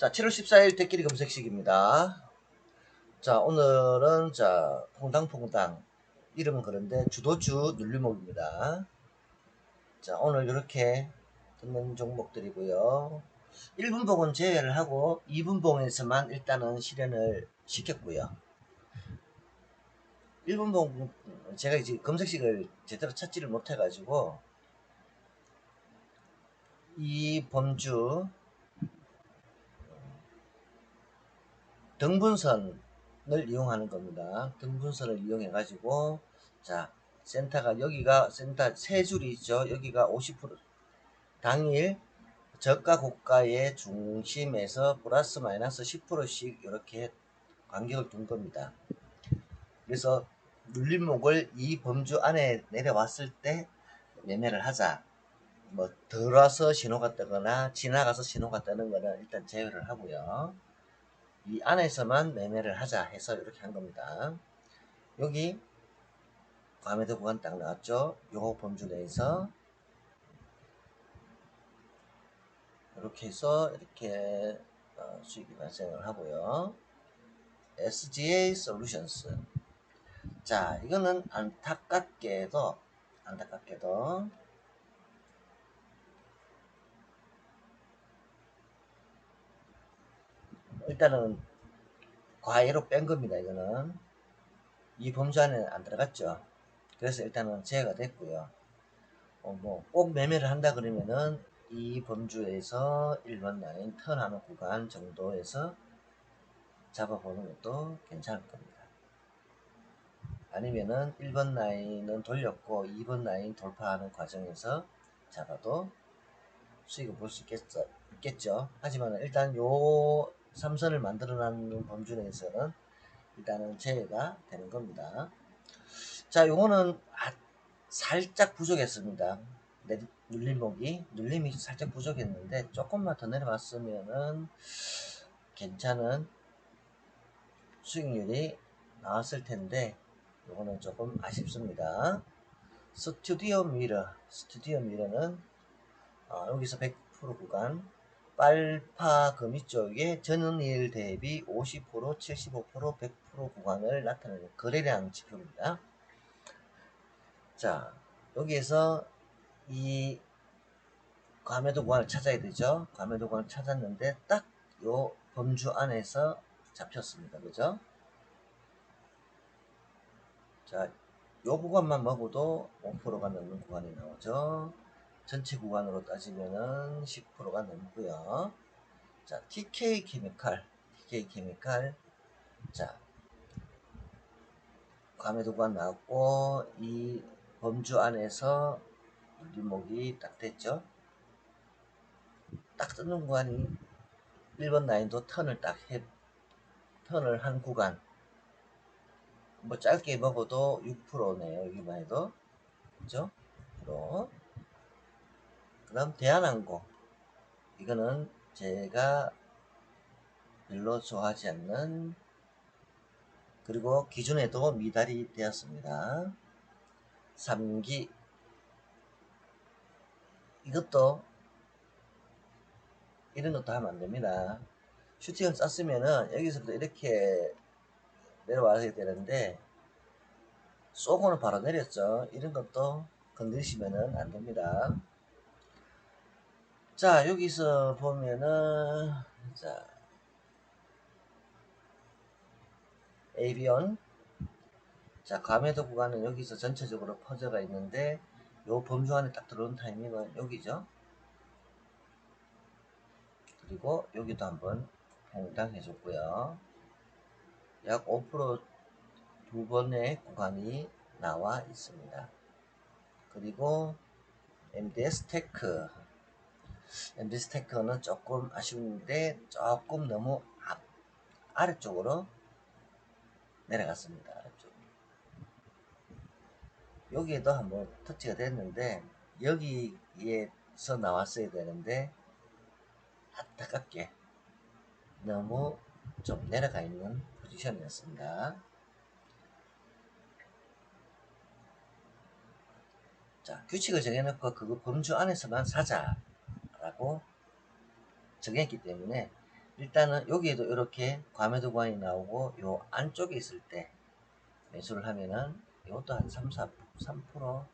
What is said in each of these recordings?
자, 7월 14일 대끼리 검색식입니다. 자, 오늘은 자, 퐁당퐁당 이름은 그런데 주도주 눌림목입니다. 자, 오늘 이렇게 듣는 종목들이고요. 1분봉은 제외를 하고 2분봉에서만 일단은 실현을 시켰고요. 1분봉 제가 이제 검색식을 제대로 찾지를 못해가지고 이 범주 등분선을 이용하는 겁니다. 등분선을 이용해 가지고 자 센터가 여기가 센터 세 줄이 있죠. 여기가 50% 당일 저가 고가의 중심에서 플러스 마이너스 10%씩 이렇게 간격을 둔 겁니다. 그래서 눌림목을 이 범주 안에 내려왔을 때 매매를 하자. 뭐 들어서 신호가 뜨거나 지나가서 신호가 뜨는 거는 일단 제외를 하고요. 이 안에서만 매매를 하자 해서 이렇게 한 겁니다. 여기 과매도 구간 딱 나왔죠. 요 범주 내에서 이렇게 해서 이렇게 어, 수익이 발생을 하고요. SGA Solutions. 자, 이거는 안타깝게도 안타깝게도 일단은 과외로 뺀 겁니다. 이거는 이 범주 안에 안 들어갔죠. 그래서 일단은 제외가 됐고요. 어, 뭐꼭 매매를 한다 그러면은 이 범주에서 1번 라인 턴하는 구간 정도에서 잡아보는 것도 괜찮을 겁니다. 아니면은 1번 라인은 돌렸고 2번 라인 돌파하는 과정에서 잡아도 수익을 볼 수 있겠죠. 하지만 일단 요 삼선을 만들어 놨는 범주 내에서는 일단은 제외가 되는 겁니다. 자, 요거는 아, 살짝 부족했습니다. 내, 눌림목이 눌림이 살짝 부족했는데 조금만 더 내려갔으면은 괜찮은 수익률이 나왔을 텐데 요거는 조금 아쉽습니다. 스튜디오 미러 스튜디오 미러는 어, 여기서 100% 구간 빨파 금이 쪽에 전일 대비 50%, 75%, 100% 구간을 나타내는 거래량 지표입니다. 자, 여기에서 이 과매도 구간을 찾아야 되죠. 과매도 구간을 찾았는데 딱 요 범주 안에서 잡혔습니다. 그죠? 자, 요 구간만 먹어도 5%가 넘는 구간이 나오죠. 전체 구간으로 따지면은 10%가 넘고요. 자, TK 케미칼, TK 케미칼. 자, 과매도 구간 나왔고 이 범주 안에서 물리목이 딱 됐죠. 딱 뜨는 구간이 1번 라인도 턴을 딱 해, 턴을 한 구간. 뭐 짧게 먹어도 6%네요. 여기만 해도. 그죠? 로. 그 다음 대한항공. 이거는 제가 별로 좋아하지 않는 그리고 기존에도 미달이 되었습니다. 3기 이것도 이런 것도 하면 안 됩니다. 슈팅을 쐈으면은 여기서부터 이렇게 내려와야 되는데 쏘고는 바로 내렸죠. 이런 것도 건드리시면은 안 됩니다. 자 여기서 보면은 자 에이비온 자 과매도 구간은 여기서 전체적으로 퍼져가 있는데 요 범주 안에 딱 들어온 타이밍은 여기죠. 그리고 여기도 한번 퐁당 해 줬고요. 약 5%두 번의 구간이 나와 있습니다. 그리고 MDS 테크 MDS 테크는 조금 아쉬운데 조금 너무 앞, 아래쪽으로 내려갔습니다. 아래쪽. 여기에도 한번 터치가 됐는데 여기에서 나왔어야 되는데 안타깝게 너무 좀 내려가 있는 포지션이었습니다. 자, 규칙을 정해놓고 그거 범주 안에서만 사자 라고 정했기 때문에 일단은 여기에도 이렇게 과매도 구간이 나오고 요 안쪽에 있을 때 매수를 하면은 이것도 한 3, 4, 3%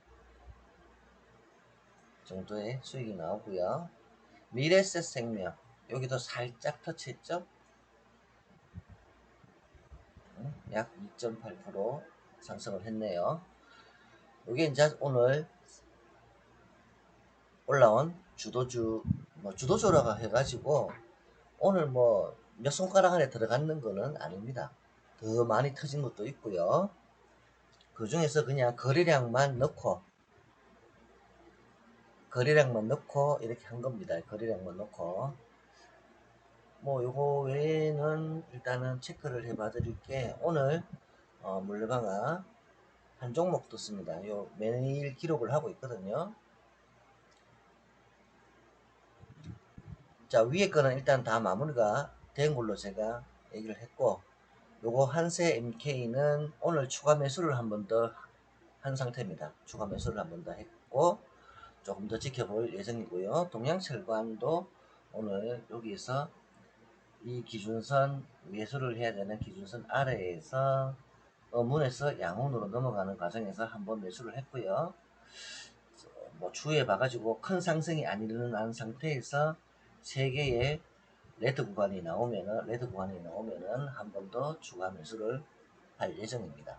정도의 수익이 나오고요. 미래셋 생명 여기도 살짝 터치했죠? 음, 약2.8% 상승을 했네요. 이게 이제 오늘 올라온 주도주 뭐 주도주라고 해가지고 오늘 뭐 몇 손가락 안에 들어가는 거는 아닙니다. 더 많이 터진 것도 있고요. 그 중에서 그냥 거래량만 넣고 거래량만 넣고 이렇게 한 겁니다. 거래량만 넣고 뭐 요거 외에는 일단은 체크를 해봐 드릴게 오늘 어, 물레방아 한 종목 떴습니다. 요 매일 기록을 하고 있거든요. 자 위에 거는 일단 다 마무리가 된 걸로 제가 얘기를 했고 요거 한세 MK는 오늘 추가 매수를 한 번 더 한 상태입니다. 추가 매수를 한 번 더 했고 조금 더 지켜볼 예정이고요. 동양철관도 오늘 여기에서 이 기준선 매수를 해야 되는 기준선 아래에서 어문에서 양운으로 넘어가는 과정에서 한번 매수를 했고요. 뭐 추후에 봐가지고 큰 상승이 안 일어난 상태에서 세 개의 레드 구간이 나오면은 레드 구간이 나오면은 한 번 더 추가 매수를 할 예정입니다.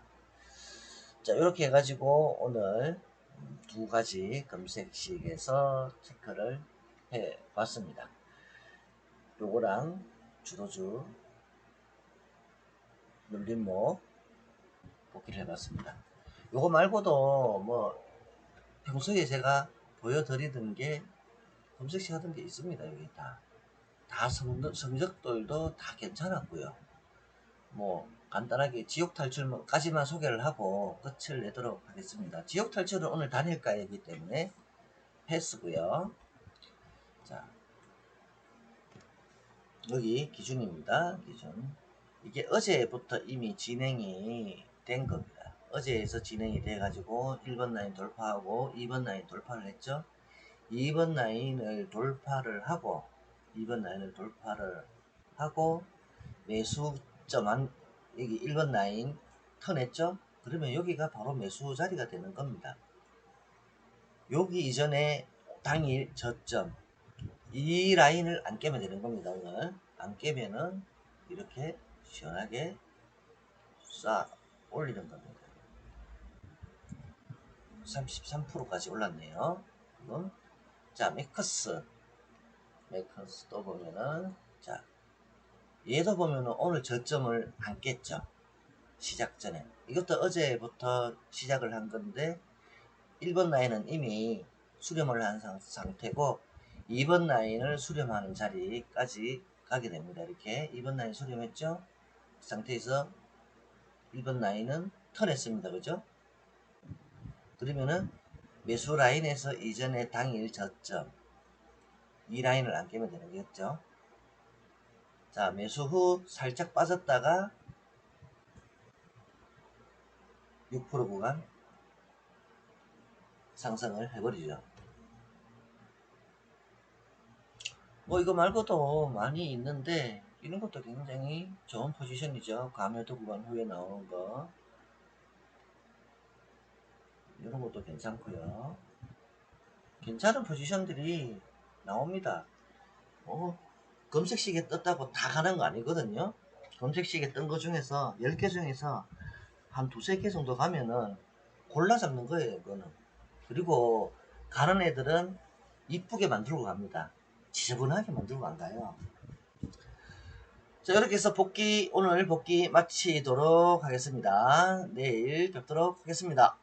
자 이렇게 해가지고 오늘 두 가지 검색식에서 체크를 해 봤습니다. 요거랑 주도주 눌림목 복기를 해봤습니다. 요거 말고도 뭐 평소에 제가 보여드리던 게 검색식 하던 게 있습니다. 여기 다. 다 성적, 성적들도 다 괜찮았고요. 뭐 간단하게 지옥 탈출까지만 소개를 하고 끝을 내도록 하겠습니다. 지옥 탈출은 오늘 단일가이기 때문에 패스고요. 자 여기 기준입니다. 기준 이게 어제부터 이미 진행이 된 겁니다. 어제에서 진행이 돼 가지고 1번 라인 돌파하고 2번 라인 돌파를 했죠. 2번 라인을 돌파를 하고 2번 라인을 돌파를 하고 매수점 안 여기 1번 라인 턴했죠? 그러면 여기가 바로 매수 자리가 되는 겁니다. 여기 이전에 당일 저점 이 라인을 안 깨면 되는 겁니다. 오늘 안 깨면은 이렇게 시원하게 싹 올리는 겁니다. 33%까지 올랐네요. 지금. 자, 메커스. 메커스 또 보면은, 자, 얘도 보면은 오늘 저점을 안 깼죠. 시작 전에. 이것도 어제부터 시작을 한 건데, 1번 라인은 이미 수렴을 한 상, 상태고, 2번 라인을 수렴하는 자리까지 가게 됩니다. 이렇게 2번 라인 수렴했죠? 그 상태에서 1번 라인은 턴했습니다. 그죠? 그러면은 매수 라인에서 이전에 당일 저점 이 라인을 안 깨면 되는 거겠죠. 자 매수 후 살짝 빠졌다가 6% 구간 상승을 해버리죠. 뭐 이거 말고도 많이 있는데 이런 것도 굉장히 좋은 포지션이죠. 감매도 구간 후에 나오는 거 이런 것도 괜찮고요. 괜찮은 포지션들이 나옵니다. 뭐 검색식에 떴다고 다 가는 거 아니거든요. 검색식에 뜬 거 중에서 10개 중에서 한 두세 개 정도 가면은 골라 잡는 거예요, 그거는. 그리고 가는 애들은 이쁘게 만들고 갑니다. 지저분하게 만들고 안 가요. 자, 이렇게 해서 복귀, 오늘 복귀 마치도록 하겠습니다. 내일 뵙도록 하겠습니다.